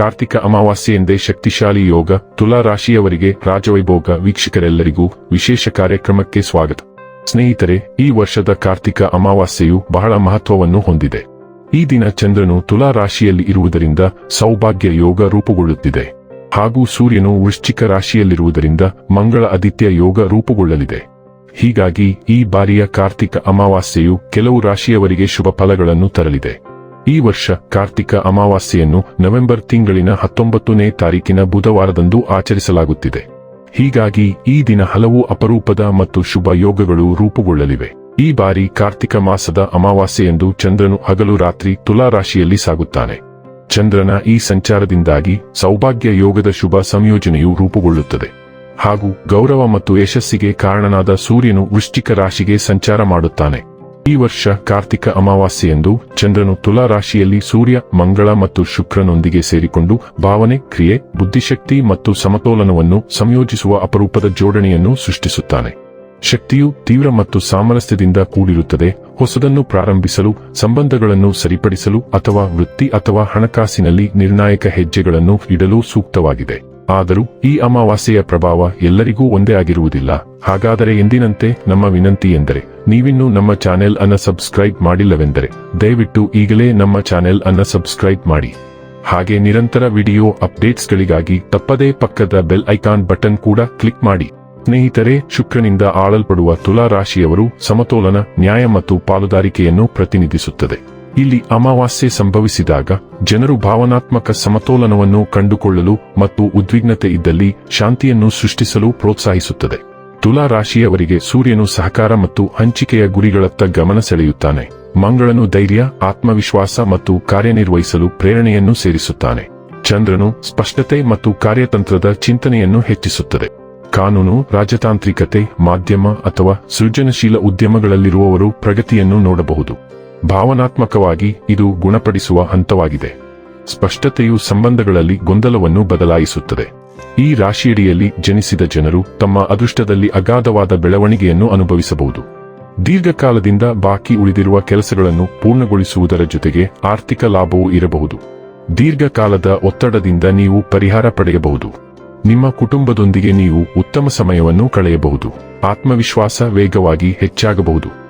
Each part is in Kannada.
ಕಾರ್ತಿಕ ಅಮಾವಾಸ್ಯೆ ಎಂದೇ ಶಕ್ತಿಶಾಲಿ ಯೋಗ ತುಲಾ ರಾಶಿಯವರಿಗೆ ರಾಜವೈಭೋಗ ವೀಕ್ಷಕರೆಲ್ಲರಿಗೂ ವಿಶೇಷ ಕಾರ್ಯಕ್ರಮಕ್ಕೆ ಸ್ವಾಗತ. ಸ್ನೇಹಿತರೆ, ಈ ವರ್ಷದ ಕಾರ್ತಿಕ ಅಮಾವಾಸ್ಯೆಯು ಬಹಳ ಮಹತ್ವವನ್ನು ಹೊಂದಿದೆ. ಈ ದಿನ ಚಂದ್ರನು ತುಲಾ ರಾಶಿಯಲ್ಲಿ ಇರುವುದರಿಂದ ಸೌಭಾಗ್ಯ ಯೋಗ ರೂಪುಗೊಳ್ಳುತ್ತಿದೆ. ಹಾಗೂ ಸೂರ್ಯನು ವೃಶ್ಚಿಕ ರಾಶಿಯಲ್ಲಿರುವುದರಿಂದ ಮಂಗಳ ಆದಿತ್ಯ ಯೋಗ ರೂಪುಗೊಳ್ಳಲಿದೆ. ಹೀಗಾಗಿ ಈ ಬಾರಿಯ ಕಾರ್ತಿಕ ಅಮಾವಾಸ್ಯೆಯು ಕೆಲವು ರಾಶಿಯವರಿಗೆ ಶುಭ ಫಲಗಳನ್ನು ತರಲಿದೆ. ಈ ವರ್ಷ ಕಾರ್ತಿಕ ಅಮಾವಾಸ್ಯೆಯನ್ನು ನವೆಂಬರ್ ತಿಂಗಳಿನ ಹತ್ತೊಂಬತ್ತನೇ ತಾರೀಕಿನ ಬುಧವಾರದಂದು ಆಚರಿಸಲಾಗುತ್ತಿದೆ. ಹೀಗಾಗಿ ಈ ದಿನ ಹಲವು ಅಪರೂಪದ ಮತ್ತು ಶುಭ ಯೋಗಗಳು ರೂಪುಗೊಳ್ಳಲಿವೆ. ಈ ಬಾರಿ ಕಾರ್ತಿಕ ಮಾಸದ ಅಮಾವಾಸ್ಯೆಯಂದು ಚಂದ್ರನು ಹಗಲು ರಾತ್ರಿ ತುಲಾ ರಾಶಿಯಲ್ಲಿ ಸಾಗುತ್ತಾನೆ. ಚಂದ್ರನ ಈ ಸಂಚಾರದಿಂದಾಗಿ ಸೌಭಾಗ್ಯ ಯೋಗದ ಶುಭ ಸಂಯೋಜನೆಯು ರೂಪುಗೊಳ್ಳುತ್ತದೆ. ಹಾಗೂ ಗೌರವ ಮತ್ತು ಯಶಸ್ಸಿಗೆ ಕಾರಣನಾದ ಸೂರ್ಯನು ವೃಶ್ಚಿಕ ರಾಶಿಗೆ ಸಂಚಾರ ಮಾಡುತ್ತಾನೆ. ಈ ವರ್ಷ ಕಾರ್ತಿಕ ಅಮಾವಾಸ್ಯೆಯಂದು ಚಂದ್ರನು ತುಲಾ ರಾಶಿಯಲ್ಲಿ ಸೂರ್ಯ, ಮಂಗಳ ಮತ್ತು ಶುಕ್ರನೊಂದಿಗೆ ಸೇರಿಕೊಂಡು ಭಾವನೆ, ಕ್ರಿಯೆ, ಬುದ್ಧಿಶಕ್ತಿ ಮತ್ತು ಸಮತೋಲನವನ್ನು ಸಂಯೋಜಿಸುವ ಅಪರೂಪದ ಜೋಡಣೆಯನ್ನು ಸೃಷ್ಟಿಸುತ್ತಾನೆ. ಶಕ್ತಿಯು ತೀವ್ರ ಮತ್ತು ಸಾಮರಸ್ಯದಿಂದ ಕೂಡಿರುತ್ತದೆ, ಹೊಸದನ್ನು ಪ್ರಾರಂಭಿಸಲು, ಸಂಬಂಧಗಳನ್ನು ಸರಿಪಡಿಸಲು ಅಥವಾ ವೃತ್ತಿ ಅಥವಾ ಹಣಕಾಸಿನಲ್ಲಿ ನಿರ್ಣಾಯಕ ಹೆಜ್ಜೆಗಳನ್ನು ಇಡಲು ಸೂಕ್ತವಾಗಿದೆ. ಆದರೂ ಈ ಅಮಾವಾಸ್ಯೆಯ ಪ್ರಭಾವ ಎಲ್ಲರಿಗೂ ಒಂದೇ ಆಗಿರುವುದಿಲ್ಲ. ಹಾಗಾದರೆ ಎಂದಿನಂತೆ ನಮ್ಮ ವಿನಂತಿ ಎಂದರೆ, ನೀವಿನ್ನೂ ನಮ್ಮ ಚಾನೆಲ್ ಅನ್ನ ಸಬ್ಸ್ಕ್ರೈಬ್ ಮಾಡಿಲ್ಲವೆಂದರೆ, ದಯವಿಟ್ಟು ಈಗಲೇ ನಮ್ಮ ಚಾನೆಲ್ ಅನ್ನ ಸಬ್ಸ್ಕ್ರೈಬ್ ಮಾಡಿ. ಹಾಗೆ ನಿರಂತರ ವಿಡಿಯೋ ಅಪ್ಡೇಟ್ಸ್ಗಳಿಗಾಗಿ ತಪ್ಪದೇ ಪಕ್ಕದ ಬೆಲ್ ಐಕಾನ್ ಬಟನ್ ಕೂಡ ಕ್ಲಿಕ್ ಮಾಡಿ. ಸ್ನೇಹಿತರೆ, ಶುಕ್ರನಿಂದ ಆಳಲ್ಪಡುವ ತುಲಾ ರಾಶಿಯವರು ಸಮತೋಲನ, ನ್ಯಾಯ ಮತ್ತು ಪಾಲುದಾರಿಕೆಯನ್ನು ಪ್ರತಿನಿಧಿಸುತ್ತದೆ. ಇಲ್ಲಿ ಅಮಾವಾಸ್ಯೆ ಸಂಭವಿಸಿದಾಗ ಜನರು ಭಾವನಾತ್ಮಕ ಸಮತೋಲನವನ್ನು ಕಂಡುಕೊಳ್ಳಲು ಮತ್ತು ಉದ್ವಿಗ್ನತೆ ಇದ್ದಲ್ಲಿ ಶಾಂತಿಯನ್ನು ಸೃಷ್ಟಿಸಲು ಪ್ರೋತ್ಸಾಹಿಸುತ್ತದೆ. ತುಲಾ ರಾಶಿಯವರಿಗೆ ಸೂರ್ಯನು ಸಹಕಾರ ಮತ್ತು ಹಂಚಿಕೆಯ ಗುರಿಗಳತ್ತ ಗಮನ ಸೆಳೆಯುತ್ತಾನೆ. ಮಂಗಳನು ಧೈರ್ಯ, ಆತ್ಮವಿಶ್ವಾಸ ಮತ್ತು ಕಾರ್ಯನಿರ್ವಹಿಸಲು ಪ್ರೇರಣೆಯನ್ನು ಸೇರಿಸುತ್ತಾನೆ. ಚಂದ್ರನು ಸ್ಪಷ್ಟತೆ ಮತ್ತು ಕಾರ್ಯತಂತ್ರದ ಚಿಂತನೆಯನ್ನು ಹೆಚ್ಚಿಸುತ್ತದೆ. ಕಾನೂನು, ರಾಜತಾಂತ್ರಿಕತೆ, ಮಾಧ್ಯಮ ಅಥವಾ ಸೃಜನಶೀಲ ಉದ್ಯಮಗಳಲ್ಲಿರುವವರು ಪ್ರಗತಿಯನ್ನು ನೋಡಬಹುದು. ಭಾವನಾತ್ಮಕವಾಗಿ ಇದು ಗುಣಪಡಿಸುವ ಹಂತವಾಗಿದೆ. ಸ್ಪಷ್ಟತೆಯು ಸಂಬಂಧಗಳಲ್ಲಿ ಗೊಂದಲವನ್ನು ಬದಲಾಯಿಸುತ್ತದೆ. ಈ ರಾಶಿಯಡಿಯಲ್ಲಿ ಜನಿಸಿದ ಜನರು ತಮ್ಮ ಅದೃಷ್ಟದಲ್ಲಿ ಅಗಾಧವಾದ ಬೆಳವಣಿಗೆಯನ್ನು ಅನುಭವಿಸಬಹುದು. ದೀರ್ಘಕಾಲದಿಂದ ಬಾಕಿ ಉಳಿದಿರುವ ಕೆಲಸಗಳನ್ನು ಪೂರ್ಣಗೊಳಿಸುವುದರ ಜೊತೆಗೆ ಆರ್ಥಿಕ ಲಾಭವೂ ಇರಬಹುದು. ದೀರ್ಘಕಾಲದ ಒತ್ತಡದಿಂದ ನೀವು ಪರಿಹಾರ ಪಡೆಯಬಹುದು. ನಿಮ್ಮ ಕುಟುಂಬದೊಂದಿಗೆ ನೀವು ಉತ್ತಮ ಸಮಯವನ್ನು ಕಳೆಯಬಹುದು. ಆತ್ಮವಿಶ್ವಾಸ ವೇಗವಾಗಿ ಹೆಚ್ಚಾಗಬಹುದು.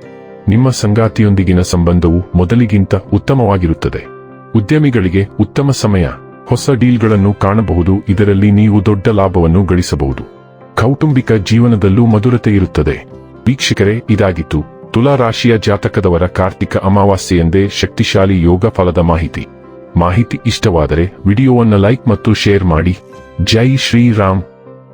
ನಿಮ್ಮ ಸಂಗಾತಿಯೊಂದಿಗಿನ ಸಂಬಂಧವು ಮೊದಲಿಗಿಂತ ಉತ್ತಮವಾಗಿರುತ್ತದೆ. ಉದ್ಯಮಿಗಳಿಗೆ ಉತ್ತಮ ಸಮಯ, ಹೊಸ ಡೀಲ್ಗಳನ್ನು ಕಾಣಬಹುದು, ಇದರಲ್ಲಿ ನೀವು ದೊಡ್ಡ ಲಾಭವನ್ನು ಗಳಿಸಬಹುದು. ಕೌಟುಂಬಿಕ ಜೀವನದಲ್ಲೂ ಮಧುರತೆ ಇರುತ್ತದೆ. ವೀಕ್ಷಕರೇ, ಇದಾಗಿತ್ತು ತುಲಾ ರಾಶಿಯ ಜಾತಕದವರ ಕಾರ್ತಿಕ ಅಮಾವಾಸ್ಯೆಯೆಂದೇ ಶಕ್ತಿಶಾಲಿ ಯೋಗ ಫಲದ ಮಾಹಿತಿ. ಮಾಹಿತಿ ಇಷ್ಟವಾದರೆ ವಿಡಿಯೋವನ್ನು ಲೈಕ್ ಮತ್ತು ಶೇರ್ ಮಾಡಿ. ಜೈ ಶ್ರೀರಾಮ್.